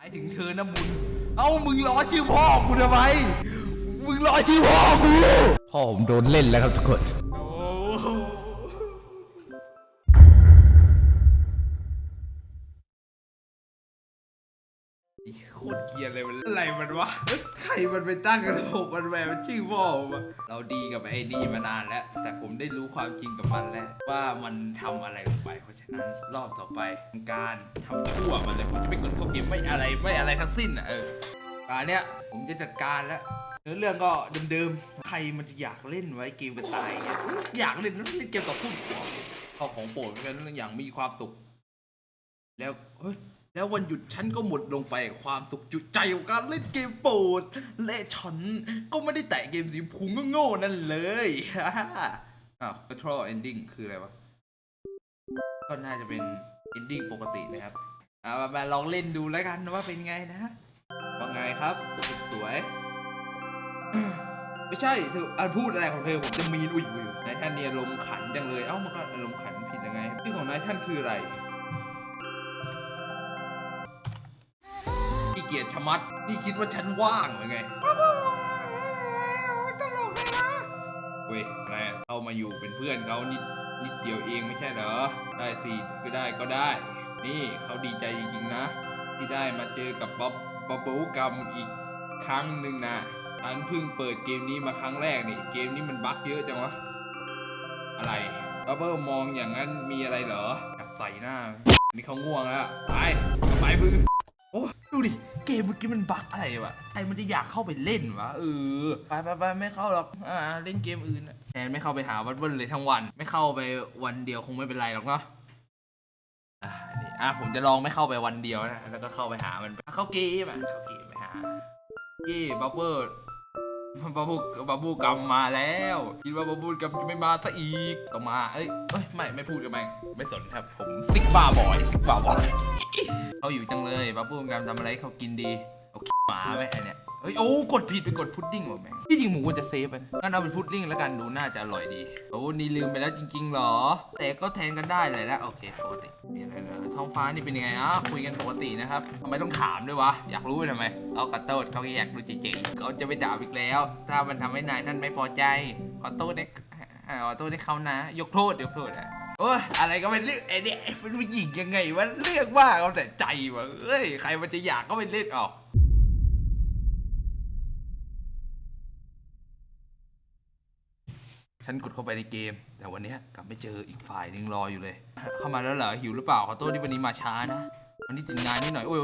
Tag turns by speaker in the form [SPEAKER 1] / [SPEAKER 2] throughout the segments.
[SPEAKER 1] หมายถึงเธอนะบุญ เอ้ามึงล้อชื่อพ่อกูทำไม มึงล้อชื่อพ่อกู พ่อผมโดนเล่นแล้วครับทุกคน ตรเกียดเลยมันอะไรมันวะใครมันไปตั้งกระบบมันแบบมันชื่อพ่อผมอะเราดีกับไอ้นี่มานานแล้ว แต่ผมได้รู้ความจริงกับมันแล้ว ว่ามันทำอะไรลงไป เพราะฉะนั้นรอบต่อไปการทำชั่วมันเลยผมจะไม่กดเข้าเกมไม่อะไรไม่อะไรทั้งสิ้นอะเออตอนเนี้ยผมจะจัดการแล้วเนื้อเรื่องก็เดิมๆใครมันจะอยากเล่นไว้เกมกันตายเนี่ยอยากเล่นเล่นเกมต่อสู้ดีกว่าเอาของโปรดกันอย่างมีความสุข แล้วเฮ้ย แล้ววันหยุดฉันก็หมดลงไปความสุขจุใจของการเล่นเกมโปรดและฉันก็ไม่ได้แตะเกมสีพุงก็โง่ๆนั่นเลยอ้าว control ending คืออะไรวะ ก็น่าจะเป็น ending ปกตินะครับอ่ามาลองเล่นดูแล้วกันว่าเป็นไงนะว่าไงครับ สวย ไม่ใช่เธออะพูดอะไรของเธอผมจะมีนอุ้ยอุ้ยนายท่านเนี่ยอารมณ์ขันจังเลย เอ้ามันก็อารมณ์ขันผิดยังไงชื่อของนายท่านคืออะไร เกียรติชะมัด นี่คิดว่าฉันว่างหรือไงตลกเลยนะเว้ยอะไรอะเข้ามาอยู่เป็นเพื่อนเขานิดนิดเดียวเองไม่ใช่เหรอ ได้สิก็ได้ก็ได้ นี่เขาดีใจจริงๆนะ ที่ได้มาเจอกับบ๊อบบ๊อบบูกัมอีกครั้งหนึ่งนะฉันเพิ่งเปิดเกมนี้มาครั้งแรกนี่เกมนี้มันบั๊กเยอะจังวะ อะไรบับเบิลมองอย่างนั้นมีอะไรเหรออยากใส่หน้า นี่เขาง่วงแล้ว ไป ไปมึงโอ้ดูดิ เกมเมื่อกี้มันบั๊กอะไรวะใครมันจะอยากเข้าไปเล่นวะเออไปไปไปไม่เข้าหรอกอ่าเล่นเกมอื่นนะแทนไม่เข้าไปหาวัดเบิ้ลเลยทั้งวัน ไม่เข้าไปวันเดียวคงไม่เป็นไรหรอกเนาะอ่านี่อะผมจะลองไม่เข้าไปวันเดียวนะ แล้วก็เข้าไปหามันเข้าเกมอะเข้าเกมไปหาเย่บับเบิ้ลบับบูบับบูกรรมมาแล้วคิดว่าบับบูกรรมจะไม่มาซะอีกต้องมาเอ้ยเอ้ยไม่ไม่พูดกับแม่งไม่สนครับผมซิกบ้าบอยซิกบ้าบอย เขาอยู่จังเลยบับบูกรรมทำอะไรให้เขากินดีเอาขี้หมาไหมไอเนี่ยเฮ้ยโอ้กดผิดไปกดพุดดิ้งว่ะแม่งที่จริงหมูควรจะเซฟไปนะงั้นเอาเป็นพุดดิ้งแล้วกันดูน่าจะอร่อยดีโอ้นี่ลืมไปแล้วจริงๆหรอ แต่ก็แทนกันได้เลยนะโอเคปกติมีอะไรนะท้องฟ้านี่เป็นยังไงอะคุยกันปกตินะครับทำไมต้องถามด้วยวะอยากรู้ทำไมเอากระโต้เขาก็อยากรู้เจ๋งๆเขาจะไปด่าอีกแล้ว ถ้ามันทำให้นายท่านไม่พอใจขอโทษนะขอโทษให้เขานะ ยกโทษยกโทษนะ โอ้ยอะไรก็เป็นเรื่องไอ้เนี่ยเป็นผู้หญิงยังไงวะเรื่องว่าเอาแต่ใจวะเอ้ยใครมันจะอยากก็ไปเล่นออกฉันกดเข้าไปในเกม แต่วันนี้กลับไม่เจออีกฝ่ายหนึงรออยู่เลย เข้ามาแล้วเหรอหิวหรือเปล่าขอโทษที่วันนี้มาช้านะวันนี้ติดงานนิดหน่อยโอ้ย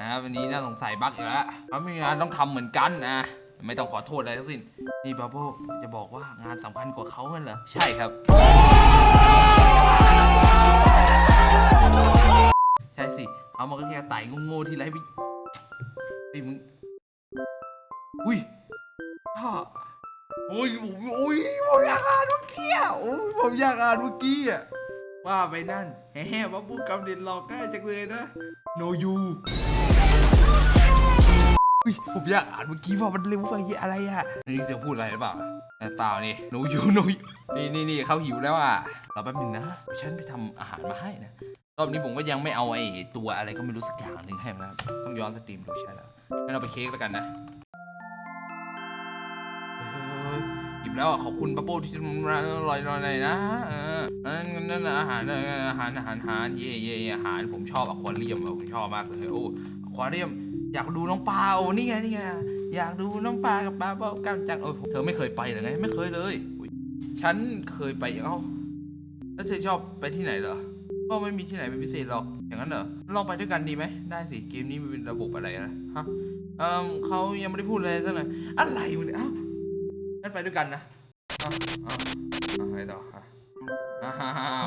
[SPEAKER 1] นะวันนี้น่าสงสัยบั๊กอีกแล้วเขามีงานต้องทำเหมือนกันนะ ไม่ต้องขอโทษอะไรทั้งสิ้น นี่บาโบจะบอกว่างานสำคัญกว่าเขากันเหรอ ใช่ครับ ใช่สิ เอามันก็แค่ไต่โง่ๆที่ไรไปไอ้มึง อุ้ยพ่อโอ้ยผมโอ้ยผมอยากอ่านเมื่อกี้อะโอ้ยผมอยากอ่านเมื่อกี้อะว่าไปนั่นแฮ่ว่าพูดกำเด็ดหลอกง่ายจังเลยนะ no you อุ้ยผมอยากอ่านเมื่อกี้ว่ามันเร็วไปอะไรอะนี่เสียงพูดอะไรหรือเปล่าเอ้ยเปล่านี่ no you no you นี่นี่นี่เขาหิวแล้วอะรอแป๊บนึงนะฉันไปทำอาหารมาให้นะรอบนี้ผมก็ยังไม่เอาไอ้ตัวอะไรก็ไม่รู้สักอย่างหนึ่งให้มันนะต้องย้อนสตรีมดูใช่แล้วงั้นเอาไปเค้กแล้วกันนะเออหยิบแล้วอะขอบคุณป้าโป้ที่ทำร้านอร่อยหน่อยนะเออนั่นนั่นอาหารออาหารอาหารอาหารเย่เย่อาหารผมชอบอะควาเรียมผมชอบมากเลยโอ้อควาเรียม อยากดูน้องปลาโอ้นี่ไงนี่ไงอยากดูน้องปลากับปลาเบ้ากันจังโอ้ยเธอไม่เคยไปหรือไงไม่เคยเลยฉันเคยไปเอ้าแล้วเธอชอบไปที่ไหนเหรอก็ไม่มีที่ไหนเป็นพิเศษหรอกอย่างนั้นเหรอลองไปด้วยกันดีไหมได้สิเกมนี้มันเป็นระบบอะไรนะฮะเอ่อเขายังไม่ได้พูดอะไรสักหน่อยอะไรวะเนี่ยเอ้างั้นไปด้วยกันนะอ้าเอ้าเอ้าอะ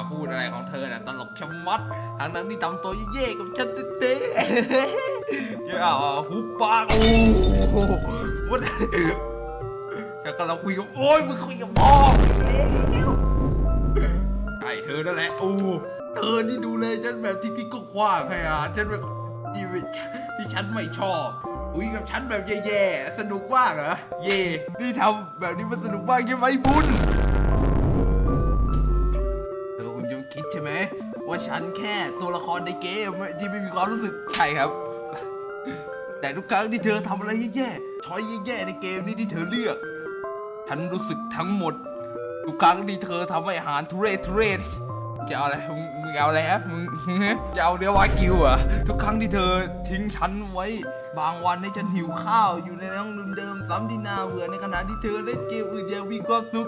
[SPEAKER 1] พูดอะไรของเธอน่ะตลกชะมัดทางนั้นที่ทำตัวเย่ๆกับฉันเต้ๆอย่าเอาหุบปากโอ้โหวันฉันกำลังคุยกับโอ้ยมึงคุยกับพ่อแล้วใช่เธอนั่นแหละโอ้เธอนี่ดูแลฉันแบบที่ที่ก็ขว้างให้อะฉันแบบที่ที่ฉันไม่ชอบอุ้ยกับฉันแบบแย่ๆสนุกมากเหรอเย่นี่ทำแบบนี้มันสนุกมากใช่ไหมบุญ ว่าฉันแค่ตัวละครในเกมที่ไม่มีความรู้สึกใช่ครับ แต่ทุกครั้งที่เธอทำอะไรแย่ๆช้อยแย่ๆในเกมนี้ที่เธอเลือก ฉันรู้สึกทั้งหมด ทุกครั้งที่เธอทำให้อาหารทุเรศทุเรศจะเอาอะไรมึงเอาอะไรฮะมึงจะเอาเนื้อวากิวเหรอะทุกครั้งที่เธอทิ้งฉันไว้ บางวันให้ฉันหิวข้าวอยู่ในห้องเดิมๆซ้ำที่นาเบื่อในขณะที่เธอเล่นเกมอื่นอย่างมีความสุข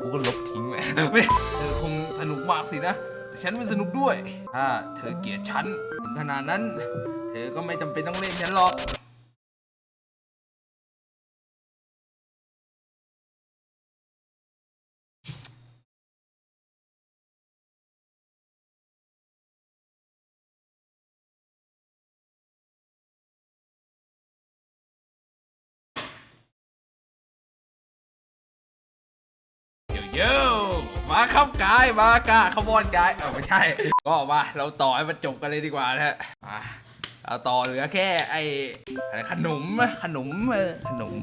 [SPEAKER 1] กูก็ลบทิ้งไปไม่เธอคงสนุกมากสินะ ฉันไม่สนุกด้วย ถ้าเธอเกลียดฉันถึงขนาดนั้น เธอก็ไม่จำเป็นต้องเล่นฉันหรอก มาครับกายมากาขบวนกายเออไม่ใช่ ก็มาเราต่อให้มันจบกันเลยดีกว่านะฮะมาเราต่อเหลือแค่ไอ้อะไรขนมขนมเออขนม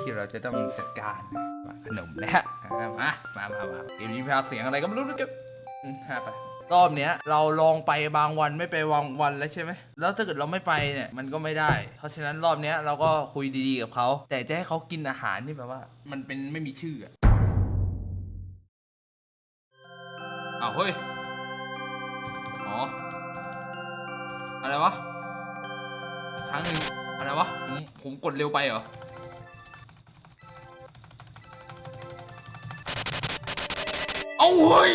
[SPEAKER 1] ที่เราจะต้องจัดการมาขนมนะฮะมามามามาเกมนี้พากย์เสียงอะไรก็ไม่รู้นะครับอืมฮะไปรอบเนี้ยเราลองไปบางวันไม่ไปบางวันแล้วใช่ไหมแล้วถ้าเกิดเราไม่ไปเนี่ยมันก็ไม่ได้ เพราะฉะนั้นรอบเนี้ยเราก็คุยดีๆกับเขาแต่จะให้เขากินอาหารที่แบบว่า มันเป็นไม่มีชื่ออะ อ้าวเฮ้ย อ๋อ อะไรวะครั้งหนึ่งอะไรวะ ผมผมกดเร็วไปเหรอ เอาเฮ้ย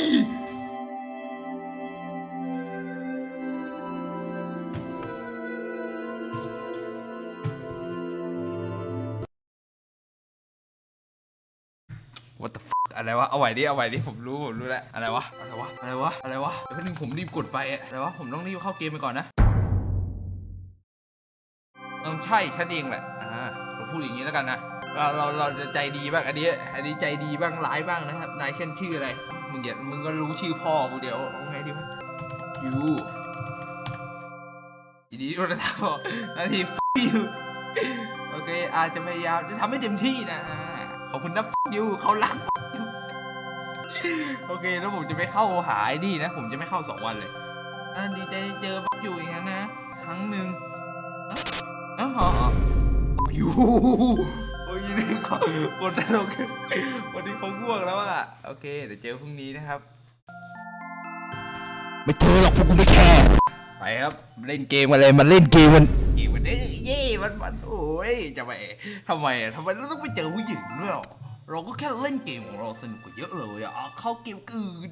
[SPEAKER 1] What the อะไรวะ เอาไหวดิ เอาไหวดิ ผมรู้ผมรู้แล้ว อะไรวะ อะไรวะ อะไรวะ อะไรวะเดี๋ยวนึงผมรีบกดไปอะอะไรวะ ผมต้องรีบเข้าเกมไปก่อนนะ เออใช่ฉันเองแหละ อ่าเราพูดอย่างนี้แล้วกันนะเราเราเราจะใจดีบ้างอันนี้ อันนี้ใจดีบ้างร้ายบ้างนะครับ นายเช่นชื่ออะไร มึงอย่ามึงก็รู้ชื่อพ่อกูเดี๋ยวเอาไงดีวะยูยินดีด้วยนะครับบอนาทียูโอเคอาจจะพยายามจะทำให้เต็มที่นะขอบคุณนะยูเขารัก โอเค แล้วผมจะไม่เข้าหาไอ้นี่นะ ผมจะไม่เข้าสองวันเลยอ่าดีใจได้เจอฟักอยู่อีกครั้งนะ ครั้งหนึ่งเอ้าเอ้าอ๋ออยู่โอ้ยนี่ก็กดตลกวันนี้เขาง่วงแล้วอะโอเค เดี๋ยวเจอพรุ่งนี้นะครับ
[SPEAKER 2] ไม่เจอหรอกพวกกูไม่แคร์
[SPEAKER 1] ไปครับ เล่นเกมกันเลยมันเล่นเกมมันเกมมันเอ้ยเย่มันมันโอ้ยจะไปทำไมอะทำไมเราต้องไปเจอผู้หญิงด้วยอะ เราก็แค่เล่นเกมของเราสนุกกว่าเยอะเลยอะเข้าเกมอื่น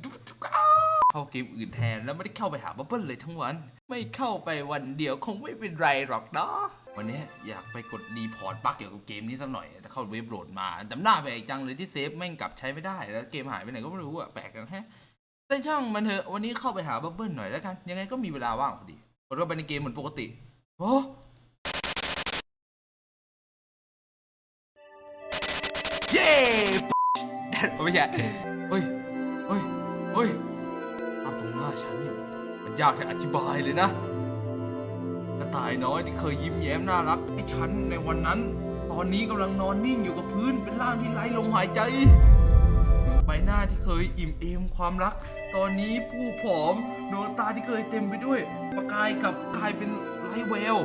[SPEAKER 1] เข้าเกมอื่นแทนแล้วไม่ได้เข้าไปหาบับเบิ้ลเลยทั้งวัน ไม่เข้าไปวันเดียวคงไม่เป็นไรหรอกเนาะวันนี้อยากไปกดรีพอร์ตบั๊กเกี่ยวกับเกมนี้สักหน่อยแต่เข้าเว็บโหลดมาจำหน้าไปจังเลยที่เซฟแม่งกลับใช้ไม่ได้แล้วเกมหายไปไหนก็ไม่รู้อะแปลกกันแฮะแต่ช่างมันเถอะวันนี้เข้าไปหาบับเบิ้ลหน่อยแล้วกัน ยังไงก็มีเวลาว่างพอดีกดเข้าไปในเกมเหมือนปกติโอ้ ไม่ใช่เฮ้ยเฮ้ยเฮ้ยภาพตรงหน้าฉันเนี่ยมันยากจะอธิบายเลยนะกระต่ายน้อยที่เคยยิ้มแย้มน่ารักให้ฉันในวันนั้น ตอนนี้กำลังนอนนิ่งอยู่กับพื้นเป็นร่างที่ไร้ลมหายใจใบหน้าที่เคยอิ่มเอมความรัก ตอนนี้ผู้ผอมดวงตาที่เคยเต็มไปด้วย ประกายกับกลายเป็นไร้แวว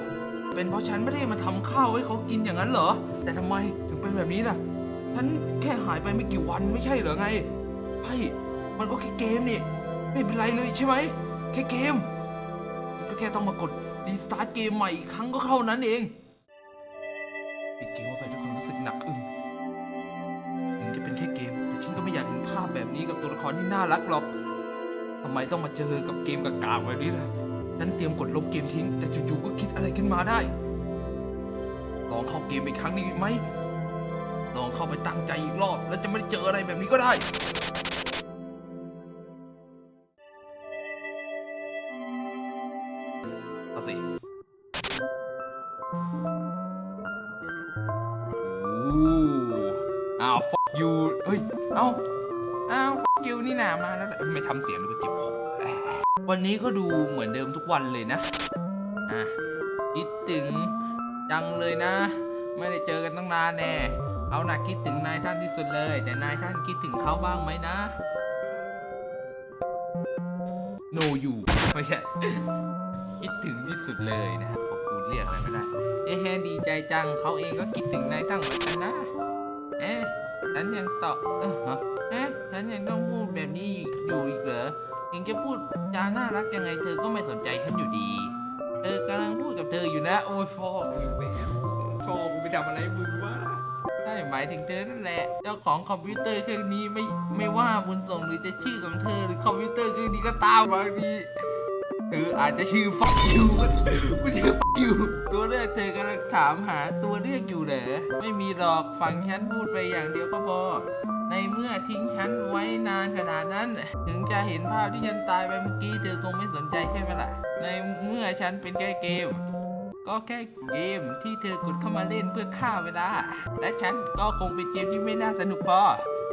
[SPEAKER 1] เป็นเพราะฉันไม่ได้มาทำข้าวให้เขากินอย่างนั้นเหรอ แต่ทำไมถึงเป็นแบบนี้ล่ะ ฉันแค่หายไปไม่กี่วันไม่ใช่เหรอไงไพ่มันก็แค่เกมนี่ ไม่เป็นไรเลยใช่ไหม แค่เกม ก็แค่ต้องมากดรีสตาร์ทเกมใหม่อีกครั้งก็เท่านั้นเองปิดเกมว่าไปด้วยความรู้สึกหนักอึ้งถึงจะเป็นแค่เกม แต่ฉันก็ไม่อยากเห็นภาพแบบนี้กับตัวละครที่น่ารักหรอกทำไมต้องมาเจอกับเกมกากๆแบบนี้ล่ะฉันเตรียมกดลบเกมทิ้งแต่จู่ๆก็คิดอะไรขึ้นมาได้ ลองเข้าเกมอีกครั้งนี้ไหม ลองเข้าไปตั้งใจอีกรอบ แล้วจะไม่ได้เจออะไรแบบนี้ก็ได้เอาสิโอ้อ้าว fuck you เฮ้ย เอ้า อ้าว fuck you นี่นามาแล้วไม่ทำเสียงดูเจ็บคอวันนี้ก็ดูเหมือนเดิมทุกวันเลยนะ อะคิดถึงจังเลยนะ ไม่ได้เจอกันตั้งนานแน่ เอาหนักคิดถึงนายท่านที่สุดเลย แต่นายท่านคิดถึงเขาบ้างไหมนะ no you ไม่ใช่คิดถึงที่สุดเลยนะครับพอกูเรียกอะไรไม่ได้ เอ๊ะดีใจจังเขาเองก็คิดถึงนายตั้งเหมือนกันนะ เอ๊ะฉันยังตอบเอ๊ะเอ๊ะฉันยังต้องพูดแบบนี้อยู่อีกเหรอยังจะพูดจาน่ารักยังไงเธอก็ไม่สนใจฉันอยู่ดี เธอกำลังพูดกับเธออยู่นะ โอ้ยพ่อมึงไปพ่อมึงไปทำอะไรมึงวะ หมายถึงเธอนั่นแหละ เจ้าของคอมพิวเตอร์เครื่องนี้ไม่ไม่ว่าบุญส่งหรือจะชื่อของเธอหรือคอมพิวเตอร์เครื่องนี้ก็ตามบางทีเธออาจจะชื่อ fuck you กูชื่อ fuck you ตัวเลือกเธอกำลังถามหาตัวเลือกอยู่เหรอไม่มีหรอกฟังฉันพูดไปอย่างเดียวก็พอในเมื่อทิ้งฉันไว้นานขนาดนั้น ถึงจะเห็นภาพที่ฉันตายไปเมื่อกี้เธอคงไม่สนใจใช่ไหมล่ะ ในเมื่อฉันเป็นแค่เกม ก็แค่เกมที่เธอกดเข้ามาเล่นเพื่อฆ่าเวลา และฉันก็คงเป็นเกมที่ไม่น่าสนุกพอ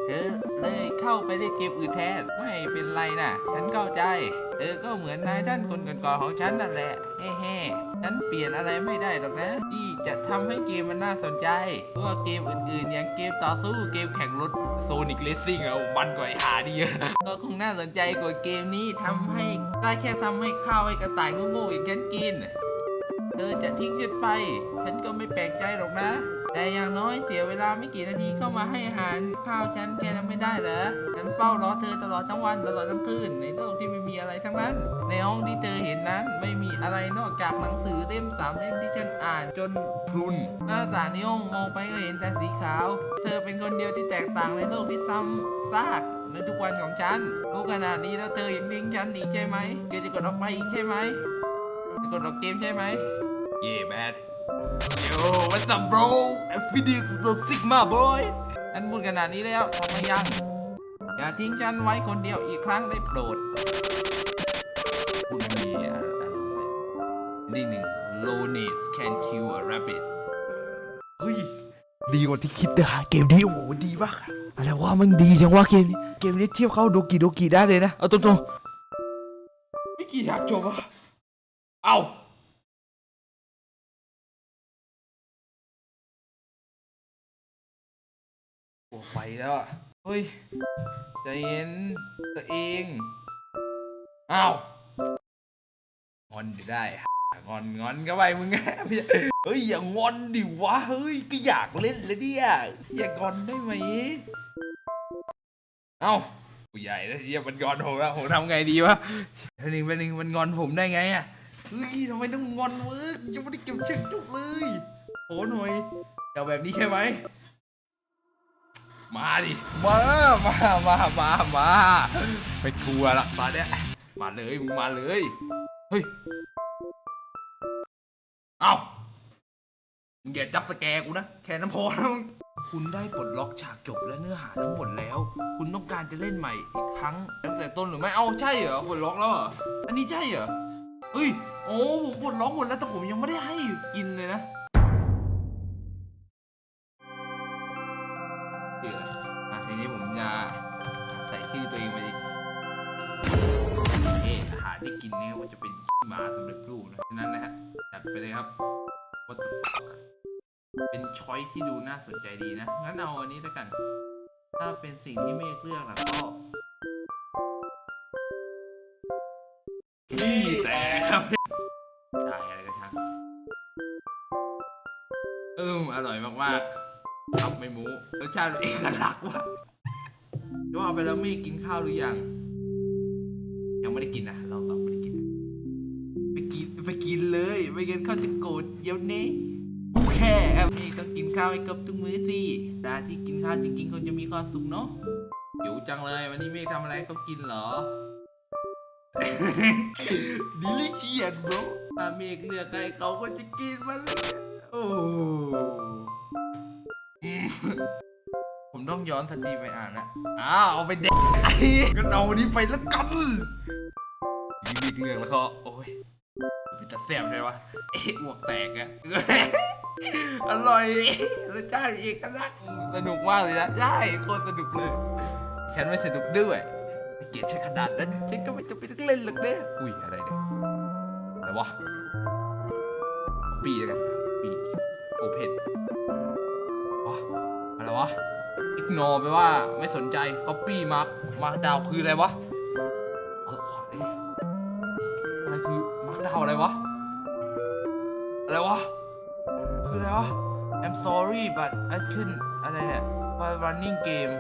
[SPEAKER 1] เธอเลยเข้าไปเล่นเกมอื่นแทน ไม่เป็นไรนะฉันเข้าใจ เธอก็เหมือนนายท่านคนก่อนๆของฉันนั่นแหละเฮ้เฮ้ฉันเปลี่ยนอะไรไม่ได้หรอกนะที่จะทำให้เกมมันน่าสนใจเพราะว่าเกมอื่นๆ อย่างเกมต่อสู้เกมแข่งรถโซนิกเลสซิ่งอะมันกว่าไอ้หาดีเยอะก็คงน่าสนใจกว่าเกมนี้ทำให้ได้แค่ทำให้ข้าวให้กระต่ายโง่ๆอย่างฉันกิน เธอจะทิ้งฉันไป ฉันก็ไม่แปลกใจหรอกนะ แต่อย่างน้อยเสียเวลาไม่กี่นาทีเข้ามาให้อาหารข้าวฉันแค่นั้นไม่ได้เหรอ ฉันเฝ้ารอเธอตลอดทั้งวันตลอดทั้งคืนในโลกที่ไม่มีอะไรทั้งนั้น ในห้องที่เธอเห็นนั้นไม่มีอะไรนอกจากหนังสือเล่มสามเล่มที่ฉันอ่านจนพรุน หน้าต่างในห้องมองไปก็เห็นแต่สีขาว เธอเป็นคนเดียวที่แตกต่างในโลกที่ซ้ำซากในทุกวันของฉันรู้ขนาดนี้แล้วเธอยังทิ้งฉันอีกใช่ไหมเธอจะกดออกไปอีกใช่ไหมจะกดออกเกมใช่ไหม Yeah man Yo what's up bro Phoenix the Sigma boy ฉันพูดขนาดนี้แล้วทำไมยัง อย่าทิ้งฉันไว้คนเดียวอีกครั้งได้โปรดคุณมีอารมณ์เลยนี่หนึ่ง Lowness can kill a rabbit
[SPEAKER 2] เฮ้ย ดีกว่าที่คิดนะเกมนี้โอ้โหดีมากอะอะไรว่ามันดีจังวะเกมนี้เกมนี้เทียบเข้าโดกิโดกิได้เลยนะ เอาตรง
[SPEAKER 1] ไม่กี่อยากจบอะ เอ้า ไปแล้วอะเฮ้ยใจเย็นตัวเองอ้าวงอนอยู่ได้งอนงอนก็ไปมึงไม่เฮ้ยอย่างอนดิวะเฮ้ยก็อยากเล่นเลยเนี่ยอย่างอนได้ไหมเอ้าผู้ใหญ่แล้วเฮียมันงอนผมแล้วผมทำไงดีวะทีนึงเป็นหนึ่งมันงอนผมได้ไงอะเฮ้ยทำไมต้องงอนเวะยังไม่ได้เก็บเช็คจบเลยโหหน่อยเอาแบบนี้ใช่ไหม มาดิ มา มา มา มา มาไม่กลัวละตอนเนี้ย มาเลยมึงมาเลย เฮ้ย เอ้ามึงอย่าจับสแกร์กูนะ แค่นั้นพอนะมึงคุณได้ปลดล็อกฉากจบและเนื้อหาทั้งหมดแล้ว คุณต้องการจะเล่นใหม่อีกครั้งตั้งแต่ต้นหรือไม่ เอ้าใช่เหรอปลดล็อกแล้วเหรอ อันนี้ใช่เหรอ เฮ้ย โอ้ผมปลดล็อกหมดแล้วแต่ผมยังไม่ได้ให้กินเลยนะ กินนี่ยว่าจะเป็นหมาสำเร็จรูปนะฉะนั้นนะฮะจัดไปเลยครับ what the fuck เป็นช้อยที่ดูน่าสนใจดีนะ งั้นเอาอันนี้แล้วกัน ถ้าเป็นสิ่งที่เมฆเลือกแล้วก็ขี้แต่ครับใช่อะไรก็ช่างเอืมอร่อยมากๆครับไม่หมูรสชาติเอกลักษณ์ว่ะจะว่าไปแล้วไม่กินข้าวหรือยัง ยังไม่ได้กินนะ ไม่งั้นเขาจะโกรธเดี๋ยวนี้กูแค่นี่ต้องกินข้าวให้ครบทุกมื้อสิตาที่กินข้าวจริงๆคงจะมีความสุขเนาะหิวจังเลยวันนี้เมฆทำอะไรให้เขากินเหรอ ดิลิเชียนบรถ้าเมฆเลือกใครเขาก็จะกินมันเลยโอ้อืมผมต้องย้อนสตรีมไปอ่านนะอ้าวเอาไปเด็กไอ้ก็เอาอันนี้ไปแล้วกันดิลิเลือกแล้วก็โอ้ย เป็นตาแซ่บใช่ปะเอ๊ะหมวกแตกอะ อร่อยรสชาติเอกลักษณ์สนุกมากเลยนะใช่โคตรสนุกเลย ฉันไม่สนุกด้วยเกลียดฉันขนาดนั้นฉันก็ไม่จำเป็นต้องเล่นหรอกเนี่ยอุ้ยอะไรเนี่ยอะไรวะปีแล้วกันปีโอเพนวะอะไรวะอิกโนแปลว่าไม่สนใจ copy มาร์กมาร์กดาวคืออะไรวะ sorry but I couldn't อะไรเนี่ย while running game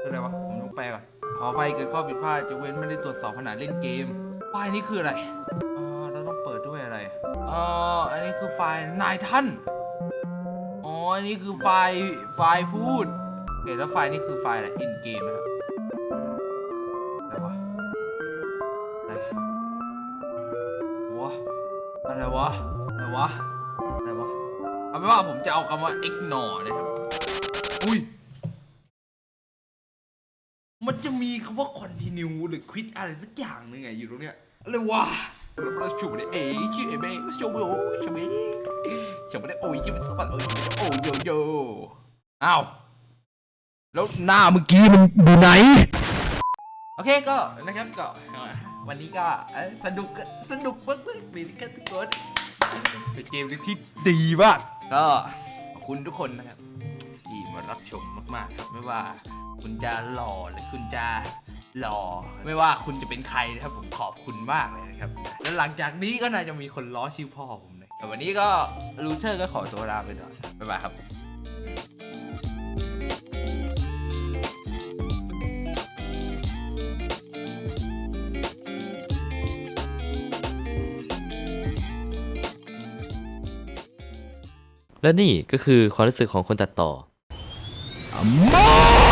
[SPEAKER 1] คืออะไรวะ ผมต้องแปลก่อน ขอไปเกิดข้อผิดพลาดจะเว้นไม่ได้ตรวจสอบขณะเล่นเกมไฟล์นี้คืออะไรอ๋อเราต้องเปิดด้วยอะไรอ๋ออันนี้คือไฟล์นายท่าน อ๋อ อันนี้คือไฟล์ไฟล์พูดโอเคแล้วไฟล์นี้คือไฟล์อะไร in game นะครับอะไรวะ อะไรวะอะไรวะอะไรวะ เอาเป็นว่าผมจะเอาคำว่า ignore นะครับ อุ้ย มันจะมีคำว่า continue หรือ quit อะไรสักอย่างหนึงไงอยู่ตรงเนี้ยอะไรวะเราชูได้เอ๋ชื่อเอ๋เบ้ชูโบชูเบ้ชูไม่ได้โอ้ยชื่อมันสวัสดิ์โอ้ยโอ้ยโยโย่อ้าว แล้วหน้าเมื่อกี้มันอยู่ไหน โอเคก็นะครับก็วันนี้ก็เอ้ยสนุกสนุกมากๆเลยนะครับทุกคน เป็นเกมที่ดีมาก ก็ขอบคุณทุกคนนะครับ ที่มารับชมมากๆครับไม่ว่าคุณจะหล่อหรือคุณจะหล่อไม่ว่าคุณจะเป็นใครนะครับผมขอบคุณมากเลยนะครับ แล้วหลังจากนี้ก็น่าจะมีคนล้อชื่อพ่อผมเลยแต่วันนี้ก็ลูเทอร์ก็ขอตัวลาไปก่อนบ๊ายบายครับ
[SPEAKER 3] และนี่ก็คือความรู้สึกของคนตัดต่
[SPEAKER 1] อ